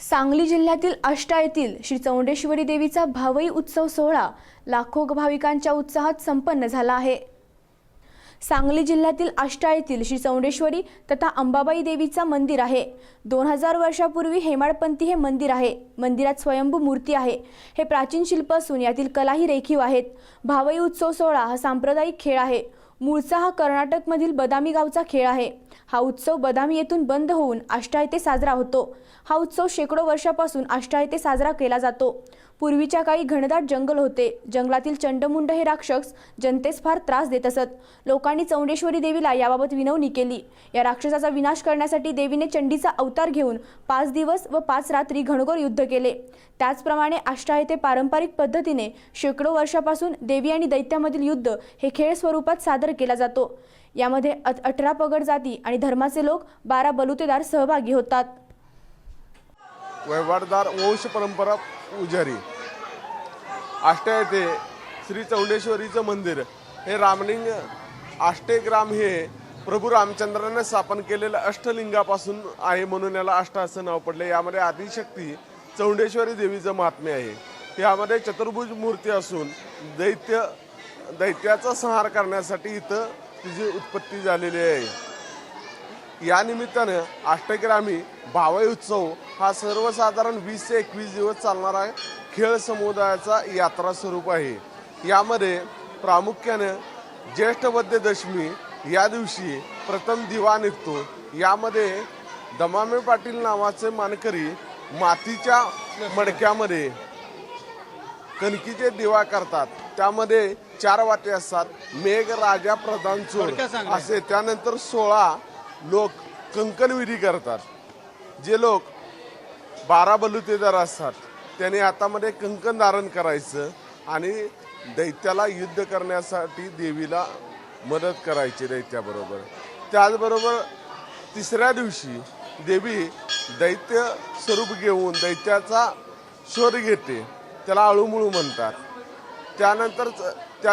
सांगली जिल्ह्यातील आष्टा येथील श्री चौंडेश्वरी देवीचा भावई उत्सव सोहळा लाखो भाविकांच्या उत्साहात संपन्न झाला आहे. सांगली जिल्ह्यातील आष्टा येथील श्री चौंडेश्वरी तथा अंबाबाई देवीचा मंदिर आहे. दोन हजार वर्षापूर्वी हेमाडपंथी हे मंदिर आहे. मंदिरात स्वयंभू मूर्ती आहे. हे प्राचीन शिल्प असून यातील कलाही रेखीव आहेत. भावई उत्सव सोहळा हा सांप्रदायिक खेळ आहे. मूळचा हा कर्नाटकमधील बदामी गावचा खेळ आहे. हा उत्सव बदामी येथून बंद होऊन आष्टा येथे साजरा होतो. हा उत्सव शेकडो वर्षापासून आष्टा येथे साजरा केला जातो. पूर्वीच्या काळी घनदाट जंगल होते. जंगलातील चंडमुंड हे राक्षस जनतेस फार त्रास देत असत. लोकांनी चौंडेश्वरी देवीला याबाबत विनवणी केली. या राक्षसाचा विनाश करण्यासाठी देवीने चंडीचा अवतार घेऊन पाच दिवस व पाच रात्री घनघोर युद्ध केले. त्याचप्रमाणे आष्टा येथे पारंपरिक पद्धतीने शेकडो वर्षापासून देवी आणि दैत्यामधील युद्ध हे खेळ स्वरूपात सादर केला जातो. यामध्ये अठरा पगड जाती आणि धर्माचे लोक बारा बलुतेदार सहभागी होतात. व्यवहारदार वंश परंपरा पुजारी आष्टा येथे श्री चौंडेश्वरीचं मंदिर. हे रामलिंग आष्टेग्राम हे प्रभू रामचंद्राने स्थापन केलेलं अष्टलिंगापासून आहे म्हणून याला अष्ट असं नाव पडले. यामध्ये आदिशक्ती चौंडेश्वरी देवीचं महात्म्य आहे. यामध्ये चतुर्भुज मूर्ती असून दैत्य दैत्याचा संहार करण्यासाठी इथं तिची उत्पत्ती झालेली आहे. या निमित्तानं अष्टग्रामी भावई उत्सव हा सर्वसाधारण वीस ते एकवीस दिवस चालणारा खेळ समुदायाचा यात्रा स्वरूप आहे. यामध्ये प्रामुख्यानं ज्येष्ठ दशमी या दिवशी प्रथम दिवा निघतो. यामध्ये दमामे पाटील नावाचे मानकरी मातीच्या मडक्यामध्ये कणकीचे दिवा करतात. त्यामध्ये चार वाटे असतात. मेघ राजा प्रधान चोर असे. त्यानंतर सोळा लोक कंकणविधी करतात. जे लोक बारा बलुतेदार असतात. त्याने हातामध्ये कंकण धारण करायचं आणि दैत्याला युद्ध करण्यासाठी देवीला मदत करायची दैत्याबरोबर. त्याचबरोबर तिसऱ्या दिवशी देवी दैत्य स्वरूप घेऊन दैत्याचा शोध घेते. त्याला अळूमुळू म्हणतात. त्यानंतर त्या